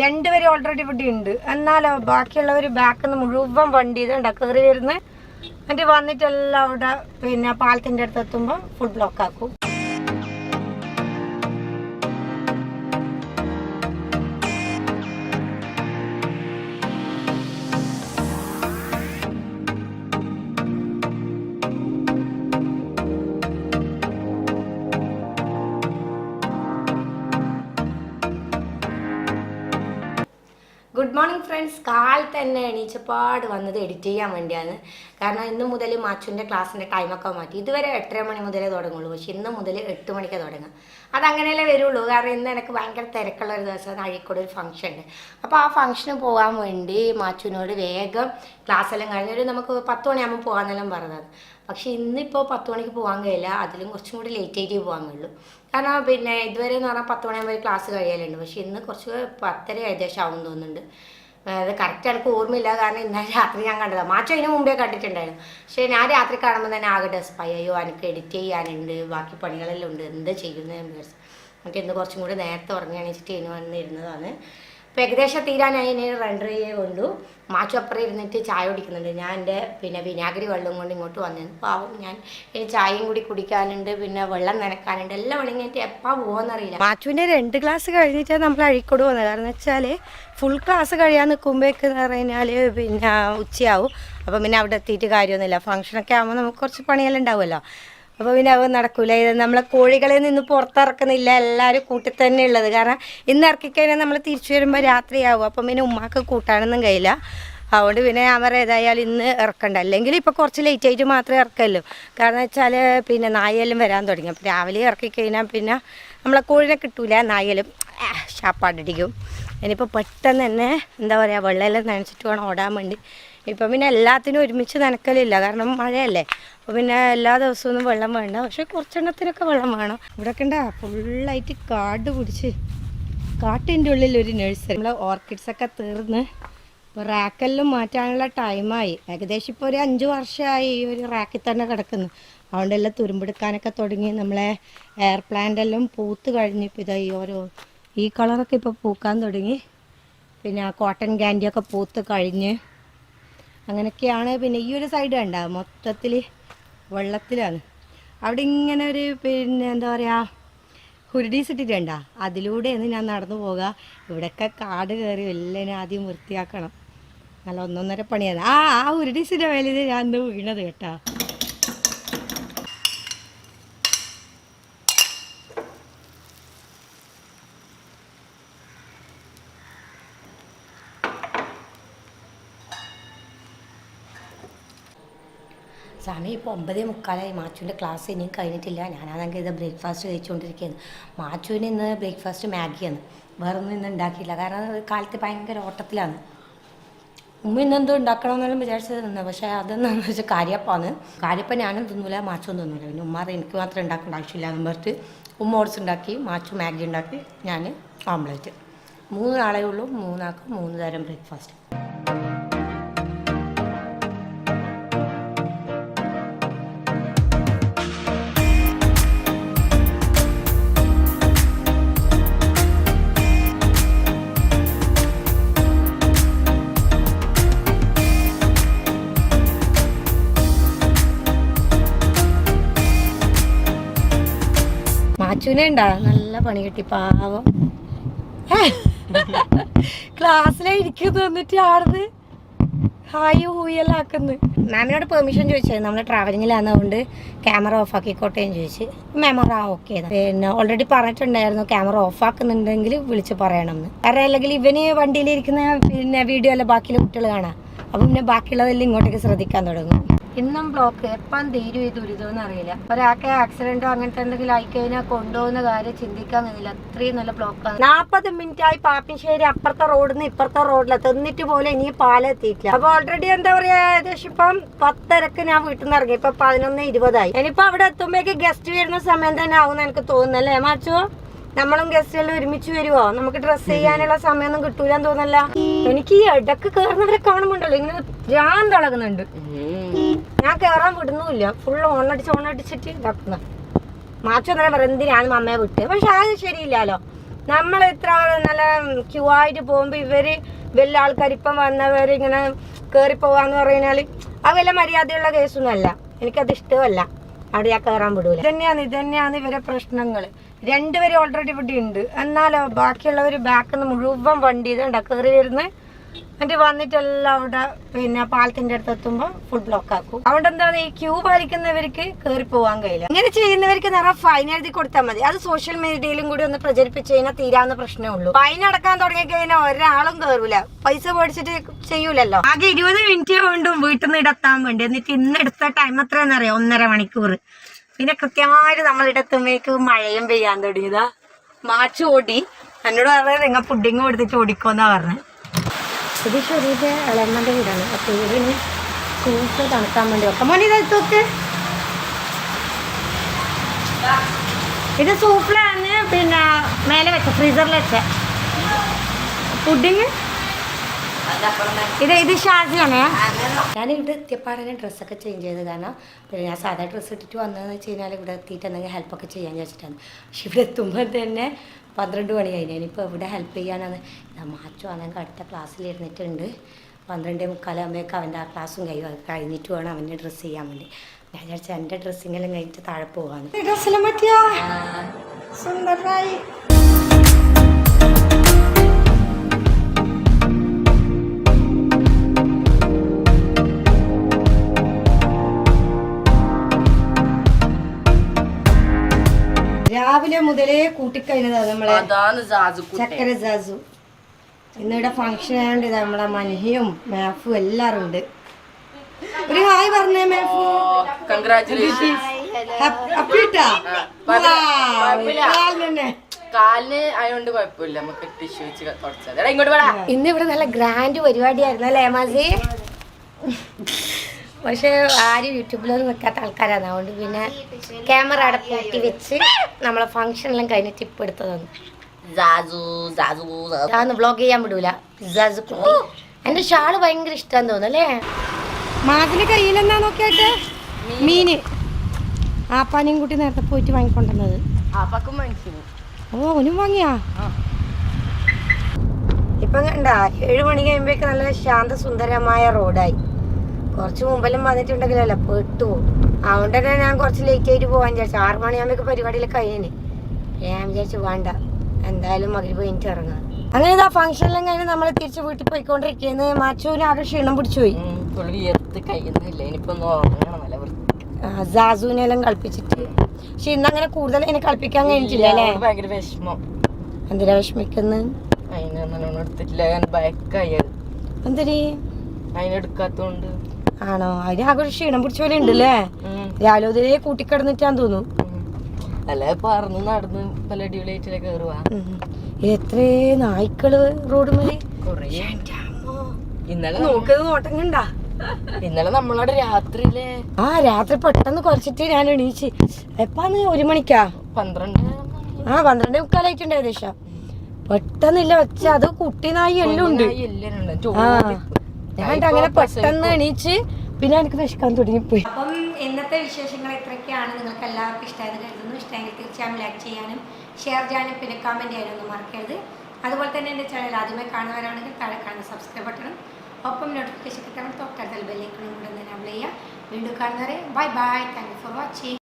രണ്ടുപേരും ഓൾറെഡി ഇവിടെ ഉണ്ട്. എന്നാലോ ബാക്കിയുള്ളവർ ബാക്കിൽ നിന്ന് മുഴുവൻ വണ്ടി ഇതുണ്ടാ കയറി വരുന്നത് എന്നിട്ട് വന്നിട്ടെല്ലാം അവിടെ പിന്നെ പാലത്തിന്റെ അടുത്ത് എത്തുമ്പോൾ ഫുൾ ബ്ലോക്ക് ആക്കും. ഫ്രണ്ട്സ് കാൽ തന്നെ എണീച്ചപ്പാട് വന്നത് എഡിറ്റ് ചെയ്യാൻ വേണ്ടിയാണ്. കാരണം ഇന്ന് മുതൽ മാച്ചുവിന്റെ ക്ലാസ്സിന്റെ ടൈമൊക്കെ മാറ്റി. ഇതുവരെ എട്ടര മണി മുതലേ തുടങ്ങുള്ളൂ. പക്ഷേ ഇന്ന് മുതൽ എട്ട് മണിക്ക് തുടങ്ങുക. അതങ്ങനെയല്ലേ വരുള്ളൂ. കാരണം ഇന്ന് എനിക്ക് ഭയങ്കര തിരക്കുള്ള ഒരു ദിവസം. അഴീക്കോട് ഒരു ഫംഗ്ഷൻ ഉണ്ട്. അപ്പോൾ ആ ഫംഗ്ഷന് പോകാൻ വേണ്ടി മാച്ചുവിനോട് വേഗം ക്ലാസ് എല്ലാം കഴിഞ്ഞ് ഒരു നമുക്ക് പത്ത് മണിയാകുമ്പോൾ പോകാമെന്നെല്ലാം പറഞ്ഞത് പക്ഷേ ഇന്നിപ്പോൾ പത്ത് മണിക്ക് പോകാൻ കഴിയില്ല. അതിലും കുറച്ചും കൂടി ലേറ്റ് ആയിട്ട് പോകാൻ കഴിയുള്ളൂ. കാരണം പിന്നെ ഇതുവരെ എന്ന് പറഞ്ഞാൽ പത്ത് മണിയാകുമ്പോൾ ക്ലാസ് കഴിയലുണ്ട്. പക്ഷേ ഇന്ന് കുറച്ച് പത്തര ഏകദേശം ആവും തോന്നുന്നുണ്ട്. അത് കറക്റ്റ് എനിക്ക് ഓർമ്മയില്ല കാരണം ഇന്നലെ രാത്രി ഞാൻ കണ്ടതാണ് മാറ്റം അതിന് മുമ്പേ കണ്ടിട്ടുണ്ടായിരുന്നു. പക്ഷേ ഞാൻ രാത്രി കാണുമ്പോൾ തന്നെ ആകെ ഡെസ്പായി അയ്യോ എനിക്ക് എഡിറ്റ് ചെയ്യാനുണ്ട് ബാക്കി പണികളെല്ലാം ഉണ്ട്. എന്താ ചെയ്യുന്നത് എന്നിട്ട് ഇന്ന് കുറച്ചും കൂടി നേരത്തെ ഉറങ്ങി ഉറങ്ങിയണിച്ചിട്ട് ഇനി വന്നിരുന്നതാണ് അപ്പോൾ ഏകദേശം തീരാനായി ഇനി റെൻഡർ ചെയ്യേ കൊണ്ടു മാച്ചു അപ്പുറം ഇരുന്നിട്ട് ചായ കുടിക്കുന്നുണ്ട്. ഞാൻ എന്റെ പിന്നെ വിനാഗിരി വെള്ളം കൊണ്ട് ഇങ്ങോട്ട് വന്നിരുന്നു. പാവം ഞാൻ ഇനി ചായയും കൂടി കുടിക്കാനുണ്ട് പിന്നെ വെള്ളം നനക്കാനുണ്ട്. എല്ലാം ഉണങ്ങിയിട്ട് എപ്പോൾ പോകുമെന്നറിയില്ല മാച്ചുവിന്റെ രണ്ട് ക്ലാസ് കഴിഞ്ഞിട്ടാണ് നമ്മൾ അഴിക്കോട് വന്നത്. കാരണം വെച്ചാൽ ഫുൾ ക്ലാസ് കഴിയാൻ നിൽക്കുമ്പോഴേക്ക് എന്ന് പറഞ്ഞാൽ പിന്നെ ഉച്ചയാവും. അപ്പം പിന്നെ അവിടെ എത്തിയിട്ട് കാര്യമൊന്നുമില്ല. ഫംഗ്ഷനൊക്കെ ആകുമ്പോൾ നമുക്ക് കുറച്ച് പണിയെല്ലാം ഉണ്ടാവുമല്ലോ. അപ്പോൾ പിന്നെ അത് നടക്കില്ല ഇത് നമ്മളെ കോഴികളെ നിന്ന് പുറത്തിറക്കുന്നില്ല. എല്ലാവരും കൂട്ടി തന്നെ ഉള്ളത്. കാരണം ഇന്ന് ഇറക്കിക്കഴിഞ്ഞാൽ നമ്മൾ തിരിച്ചു വരുമ്പോൾ രാത്രിയാവും. അപ്പം പിന്നെ ഉമ്മാക്ക് കൂട്ടാനൊന്നും കഴിയില്ല. അതുകൊണ്ട് പിന്നെ അവർ ഏതായാലും ഇന്ന് ഇറക്കണ്ട. അല്ലെങ്കിൽ ഇപ്പോൾ കുറച്ച് ലേറ്റ് ആയിട്ട് മാത്രമേ ഇറക്കല്ലോ കാരണം വെച്ചാൽ പിന്നെ നായെല്ലാം വരാൻ തുടങ്ങി. അപ്പോൾ രാവിലെ ഇറക്കി കഴിഞ്ഞാൽ പിന്നെ നമ്മളെ കോഴിനെ കിട്ടൂല. നായലും ഷാപ്പാടിക്കും ഇനിയിപ്പോൾ പെട്ടെന്ന് തന്നെ എന്താ പറയുക വെള്ളമെല്ലാം നനച്ചിട്ട് വേണം ഓടാൻ വേണ്ടി. ഇപ്പം പിന്നെ എല്ലാത്തിനും ഒരുമിച്ച് നനക്കലില്ല. കാരണം മഴയല്ലേ. അപ്പോൾ പിന്നെ എല്ലാ ദിവസവും വെള്ളം വേണ്ട. പക്ഷെ കുറച്ചെണ്ണത്തിനൊക്കെ വെള്ളം വേണം. ഇവിടെയൊക്കെ ഉണ്ടാ ഫുള്ളായിട്ട് കാട് പിടിച്ച് കാട്ടിന്റെ ഉള്ളിൽ ഒരു നഴ്സറി നമ്മളെ ഓർക്കിഡ്സൊക്കെ തീർന്ന് ഇപ്പോൾ റാക്കെല്ലാം മാറ്റാനുള്ള ടൈമായി ഏകദേശം ഇപ്പോൾ ഒരു അഞ്ച് വർഷമായി ഈ ഒരു റാക്കിൽ തന്നെ കിടക്കുന്നു. അതുകൊണ്ടെല്ലാം തുരുമ്പെടുക്കാനൊക്കെ തുടങ്ങി. നമ്മളെ എയർ പ്ലാന്റ് എല്ലാം പൂത്ത് കഴിഞ്ഞ് ഇപ്പോൾ ഇതാ ഈ ഓരോ ഈ കളറൊക്കെ ഇപ്പോൾ പൂക്കാൻ തുടങ്ങി. പിന്നെ ആ കോട്ടൺ ക്യാൻഡിയൊക്കെ പൂത്ത് കഴിഞ്ഞ് അങ്ങനെയൊക്കെയാണ് പിന്നെ ഈ ഒരു സൈഡ് കണ്ട. മൊത്തത്തിൽ വെള്ളത്തിലാണ്. അവിടെ ഇങ്ങനെ ഒരു പിന്നെ എന്താ പറയുക ഹുരുടീസ് ഇട്ടിട്ടുണ്ട അതിലൂടെയാണ് ഞാൻ നടന്നു പോകുക ഇവിടെയൊക്കെ കാട് കയറി എല്ലാം ആദ്യം വൃത്തിയാക്കണം. നല്ല ഒന്നൊന്നര പണിയാണ്. ആ ആ ഹുരുടീസിന്റെ മേലിൽ ഞാൻ വീണത് കേട്ടോ. സമയം ഇപ്പോൾ ഒമ്പതേ മുക്കാലായി. മാച്ചുവിന്റെ ക്ലാസ് ഇനിയും കഴിഞ്ഞിട്ടില്ല. ഞാനാണെങ്കിൽ ഇത് ബ്രേക്ക്ഫാസ്റ്റ് കഴിച്ചുകൊണ്ടിരിക്കുകയാണ് മാച്ചുവിന് ഇന്ന് ബ്രേക്ക്ഫാസ്റ്റ് മാഗിയാണ്. വേറൊന്നും ഇന്ന് ഉണ്ടാക്കിയില്ല കാരണം കാലത്ത് ഭയങ്കര ഓട്ടത്തിലാണ്. ഉമ്മ ഇന്നെന്തോ ഉണ്ടാക്കണമെന്നെല്ലാം വിചാരിച്ചത് പക്ഷേ അതെന്താണെന്ന് വെച്ചാൽ കാര്യപ്പാണ്. കാര്യപ്പം ഞാനും തിന്നൂല മാച്ചും തിന്നൂല. പിന്നെ ഉമ്മ എനിക്ക് മാത്രം ഉണ്ടാക്കേണ്ട ആവശ്യമില്ല. എന്ന് പറഞ്ഞിട്ട് ഉമ്മ ഓട്സ് ഉണ്ടാക്കി മാച്ചു മാഗി ഉണ്ടാക്കി ഞാൻ ഓംലെറ്റ് മൂന്ന് ആളേ ഉള്ളൂ. മൂന്നാൾക്ക് മൂന്ന് തരം ബ്രേക്ക്ഫാസ്റ്റ് മാച്ചുവിനെ ഉണ്ടാ നല്ല പണി കിട്ടി പാവം. ക്ലാസ്സിലെ ഇരിക്കുന്നു തന്നിട്ട് ആടുന്ന് ഹായ് ഹൂയെല്ലാം ആക്കുന്നു. മാമിനോട് പെർമിഷൻ ചോദിച്ചത് നമ്മൾ ട്രാവലിങ്ങിലാന്നതുകൊണ്ട് ക്യാമറ ഓഫ് ആക്കിക്കോട്ടേന്ന് ചോദിച്ച്. മെമ്മറ ഓക്കെ പിന്നെ ഓൾറെഡി പറഞ്ഞിട്ടുണ്ടായിരുന്നു ക്യാമറ ഓഫ് ആക്കുന്നുണ്ടെങ്കിൽ വിളിച്ച് പറയണം എന്ന് വേറെ അല്ലെങ്കിൽ ഇവന് വണ്ടിയിലിരിക്കുന്ന പിന്നെ വീഡിയോ അല്ല ബാക്കിയുള്ള കുട്ടികൾ കാണാം. അപ്പം പിന്നെ ബാക്കിയുള്ളതെല്ലാം ഇങ്ങോട്ടേക്ക് ശ്രദ്ധിക്കാൻ തുടങ്ങും. ഇന്നും ബ്ലോക്ക് എപ്പം തീരും ഈ ദുരിതമെന്ന് അറിയില്ല. ഒരാൾക്ക് ആക്സിഡന്റോ അങ്ങനത്തെ എന്തെങ്കിലും ആയിക്കഴിഞ്ഞാൽ കൊണ്ടുപോകുന്ന കാര്യം ചിന്തിക്കാൻ കഴിയില്ല. അത്രയും നല്ല ബ്ലോക്കാണ് നാൽപ്പത് മിനിറ്റ് ആയി പാപ്പിശ്ശേരി അപ്പുറത്തെ റോഡിൽ നിന്ന് ഇപ്പുറത്തെ റോഡിലെത്തി എന്നിട്ട് പോലെ ഇനി പാലെത്തിയിട്ടില്ല അപ്പൊ ഓൾറെഡി എന്താ പറയാ? ഏകദേശം ഇപ്പം പത്തരക്ക് ഞാൻ വീട്ടിൽ നിന്ന് ഇറങ്ങി. ഇപ്പൊ പതിനൊന്ന് ഇരുപതായി. ഇനിയിപ്പോ അവിടെ എത്തുമ്പോഴേക്ക് ഗസ്റ്റ് വരുന്ന സമയം തന്നെ ആവും എനിക്ക് തോന്നുന്നല്ലേ മാച്ചോ? നമ്മളും ഗസ്റ്റുകളിൽ ഒരുമിച്ച് വരുവോ? നമുക്ക് ഡ്രസ് ചെയ്യാനുള്ള സമയമൊന്നും കിട്ടൂലെന്ന് തോന്നല്ല എനിക്ക് ഈ ഇടയ്ക്ക് കയറുന്നവരെ കാണുമ്പോണ്ടല്ലോ ഇങ്ങനെ ഭ്രാന്തളകുന്നുണ്ട് ഞാൻ കയറാൻ വിടുന്നുമില്ല. ഫുള്ള് ഓണടിച്ച് ഓണടിച്ചിട്ട് ഇതാക്കുന്ന. മാച്ചു അന്നേരം പറയും എന്തിനാണ് അമ്മയെ വിട്ട്? പക്ഷെ അത് ശരിയില്ലല്ലോ. നമ്മൾ ഇത്ര നല്ല ക്യൂ ആയിട്ട് പോകുമ്പോ ഇവർ വലിയ ആൾക്കാർ ഇപ്പം വന്നവർ ഇങ്ങനെ കേറി പോവാന്ന് പറഞ്ഞാൽ അത് വല്ല മര്യാദയുള്ള കേസൊന്നും അല്ല എനിക്കത് ഇഷ്ടമല്ല. അവിടെ ഞാൻ കയറാൻ വിടൂല. ഇതന്നെയാണ് ഇതന്നെയാണ് ഇവരെ പ്രശ്നങ്ങൾ രണ്ടുപേരും ഓൾറെഡി ഇവിടെ ഉണ്ട് എന്നാലോ ബാക്കിയുള്ളവർ ബാക്കിൽ നിന്ന് മുഴുവൻ വണ്ടി ഇതുണ്ടാ കയറി വരുന്നത് എന്നിട്ട് വന്നിട്ടെല്ലാം അവിടെ പിന്നെ പാലത്തിന്റെ അടുത്ത് എത്തുമ്പോ ഫുൾ ബ്ലോക്ക് ആക്കും. അതുകൊണ്ട് എന്താണ് ഈ ക്യൂ പാലിക്കുന്നവർക്ക് കയറി പോവാൻ കഴിയില്ല. ഇങ്ങനെ ചെയ്യുന്നവർക്ക് നിറ ഫൈൻ എഴുതി കൊടുത്താൽ മതി. അത് സോഷ്യൽ മീഡിയയിലും കൂടി ഒന്ന് പ്രചരിപ്പിച്ച് കഴിഞ്ഞാൽ തീരാവുന്ന പ്രശ്നമേ ഉള്ളൂ. ഫൈൻ അടക്കാൻ തുടങ്ങി കഴിഞ്ഞാൽ ഒരാളും കയറൂല പൈസ മേടിച്ചിട്ട് ചെയ്യൂലല്ലോ. ആകെ ഇരുപത് മിനിറ്റ് കൊണ്ടും വീട്ടിൽ നിന്ന് ഇടത്താൻ വേണ്ടി. എന്നിട്ട് ഇന്ന് എടുത്ത ടൈം എത്രയാണെന്നറിയാം? ഒന്നര മണിക്കൂർ പിന്നെ കൃത്യമായിട്ട് നമ്മൾ ഇടത്തുമ്പോഴേക്ക് മഴയും പെയ്യാൻ തുടങ്ങിയതാ. മാച്ച് ഓടി. എന്നോട് പറഞ്ഞത് നിങ്ങൾ പുഡിങ് കൊടുത്തിട്ട് ഓടിക്കോന്നാ പറഞ്ഞത് ഇത് ഷെരീന്റെ ഇളയമ്മന്റെ വീടാണ്. അപ്പൊ ഇവരിന് സൂപ്പ് തണുക്കാൻ വേണ്ടി വെക്കാം. മോനെ ഇത് എടുത്തോക്ക് ഇത് സൂപ്പിലാണ് പിന്നെ മേലെ വെച്ച ഫ്രീസറിൽ വെച്ച. പുഡിങ്? ഇത് ഇത് ഷാസിയാണേ ഞാൻ ഇവിടെ എത്തിയപ്പാടനെ ഡ്രസ്സൊക്കെ ചേഞ്ച് ചെയ്ത് കാരണം പിന്നെ ഞാൻ സാധാ ഡ്രസ്സ് ഇട്ടിട്ട് വന്നതെന്ന് വെച്ച് കഴിഞ്ഞാൽ ഇവിടെ എത്തിയിട്ട് എന്തെങ്കിലും ഹെൽപ്പൊക്കെ ചെയ്യാൻ വിചാരിച്ചിട്ടാണ്. പക്ഷെ ഇവിടെ എത്തുമ്പോൾ തന്നെ പന്ത്രണ്ട് മണി കഴിഞ്ഞു ഇനിയിപ്പോൾ ഇവിടെ ഹെൽപ്പ് ചെയ്യാനാണ്. ഞാൻ മാച്ചു ആണെങ്കിൽ അടുത്ത ക്ലാസ്സിൽ ഇരുന്നിട്ടുണ്ട്. പന്ത്രണ്ടേ മുക്കാലാകുമ്പോഴേക്ക് അവന്റെ ആ ക്ലാസ്സും കഴിയും അത് കഴിഞ്ഞിട്ട് വേണം അവന്റെ ഡ്രസ്സ് ചെയ്യാൻ വേണ്ടി. ഞാൻ വിചാരിച്ചാൽ എന്റെ ഡ്രസ്സിങ്ങെല്ലാം കഴിഞ്ഞിട്ട് താഴെ പോവാണ് ഡ്രസ്സിലും പറ്റിയാ? സുന്ദരായി. രാവിലെ മുതലേ കൂട്ടിക്കഴിഞ്ഞതാ നമ്മളെ ചക്കര സാസു ഇന്നിവിടെ ഫംഗ്ഷൻ ആയതുകൊണ്ട് ഇതാ നമ്മളെ മനഹിയും മാഫും എല്ലാരും ഉണ്ട്. ഒരു ഹായ് പറഞ്ഞേ മാഫു. കൺഗ്രാറ്റുലേഷൻ അപ്പിട്ടാ കാലിന് ആയതുകൊണ്ട് കുഴപ്പമില്ല. നമുക്ക് ടിഷ്യൂ വെച്ച് തുടച്ചത് ഇങ്ങോട്ട് വേടാ. ഇന്ന് ഇവിടെ നല്ല ഗ്രാൻഡ് പരിപാടിയായിരുന്നു അല്ലേ മാസി പക്ഷെ ആരും യൂട്യൂബിലൊന്നും വെക്കാത്ത ആൾക്കാരാണ്. അതുകൊണ്ട് പിന്നെ ക്യാമറ അവിടെ പൂട്ടി വെച്ച് നമ്മളെ ഫംഗ്ഷനെല്ലാം കഴിഞ്ഞിട്ട് ടിപ്പ് എടുത്തതാണ്. അതൊന്നും വ്ളോഗ് ചെയ്യാൻ വിടൂല. കുട്ടി എന്റെ ഷാൾ ഭയങ്കര ഇഷ്ടം തോന്നുന്നു മാതിന് കയ്യിൽ കയ്യിലെന്നാ നോക്കിയാട്ട് മീന്. ആപ്പാനെയും കൂട്ടി നേരത്തെ പോയിട്ട് വാങ്ങിക്കൊണ്ടുവന്നത്. ഓ ഓനും വാങ്ങിയാ? ഇപ്പൊ കണ്ട ഏഴു മണി കഴിയുമ്പോഴേക്ക് നല്ല ശാന്ത സുന്ദരമായ റോഡായി കുറച്ച് മുമ്പെല്ലാം വന്നിട്ടുണ്ടെങ്കിലല്ല പെട്ടു പോകും അതുകൊണ്ട് തന്നെ ഞാൻ കുറച്ച് ലേറ്റ് ആയിട്ട് പോകാൻ വിചാരിച്ചു. ആറ് മണിയാകുമ്പോൾ പരിപാടിയിൽ കഴിഞ്ഞിന് ഞാൻ വിചാരിച്ചു വേണ്ട. എന്തായാലും മകരി പോയിട്ട് ഇറങ്ങാം. അങ്ങനെ ഇതാ ഫംഗ്ഷനിലും കഴിഞ്ഞ് നമ്മൾ തിരിച്ച് വീട്ടിൽ പോയിക്കൊണ്ടിരിക്കുന്നത് മാച്ചൂന് ആകെ ക്ഷീണം പിടിച്ചു പോയി. പുള്ളി വിയർത്ത് കഴിയുന്നില്ല. ഇനിയിപ്പോ ഒന്ന് ഉറങ്ങണം നല്ല വൃത്തി ജാസുവിനെല്ലാം കളിപ്പിച്ചിട്ട്. പക്ഷെ ഇന്ന് അങ്ങനെ കൂടുതൽ എന്നെ കളിപ്പിക്കാൻ കഴിഞ്ഞിട്ടില്ല അല്ലേ? ഭയങ്കര വിഷമം. എന്തിനാ വിഷമിക്കുന്നത് അതിനൊന്നും എടുത്തിട്ടില്ല. ഞാൻ ബാക്കായി എന്തിനീ? അതിനെടുക്കാത്തോണ്ട്. ആണോ? അതിന് ആകെ ക്ഷീണം പിടിച്ച പോലെ ഉണ്ടല്ലേ? രാവിലെ മുതലേ കൂട്ടിക്കിടന്നിട്ടാന്ന് തോന്നുന്നു. അല്ല പറന്ന് നടന്ന് പല അടിപൊളിയായിട്ടില്ല കേറുവാ. എത്രേ നായ്ക്കൾ റോഡ് മേലെ? ഇന്നലെ നോക്കത് നോട്ടം കണ്ടാ ഇന്നലെ നമ്മളവിടെ രാത്രിയിലെ. ആ രാത്രി പെട്ടെന്ന് കുറച്ചിട്ട് ഞാൻ എണീച്ച്. എപ്പാന്ന്? ഒരു മണിക്കാ? പന്ത്രണ്ട്. ആ പന്ത്രണ്ട് മുക്കാലായിട്ടുണ്ട് ഏകദേശം. പെട്ടെന്നില്ല വെച്ച അത് കുട്ടി നായി എല്ലാം ഉണ്ട്. ആ. ഞാൻ അങ്ങനെ പെട്ടെന്ന് എണീച്ച് പിന്നെ എനിക്ക് വിശക്കാൻ തുടങ്ങിപ്പോയി. അപ്പം ഇന്നത്തെ വിശേഷങ്ങൾ ഇത്രയൊക്കെയാണ് നിങ്ങൾക്ക് എല്ലാവർക്കും ഇഷ്ടമായത് കരുതുന്നു. ഇഷ്ടമെങ്കിൽ തീർച്ചയായും ലൈക്ക് ചെയ്യാനും ഷെയർ ചെയ്യാനും പിന്നെ കമന്റ് ചെയ്യാനും ഒന്നും മറക്കരുത്. അതുപോലെ തന്നെ എന്റെ ചാനൽ ആദ്യമായി കാണുന്നവരാണെങ്കിൽ താഴെ കാണുന്ന സബ്സ്ക്രൈബ് ബട്ടണും ഒപ്പം നോട്ടിഫിക്കേഷൻ കിട്ടാൻ തൊട്ടടുത്ത ബെല്ലേക്കണം കൂടെ നമ്മൾ ചെയ്യുക. വീണ്ടും കാണുന്നവരെ bye bye thank you for watching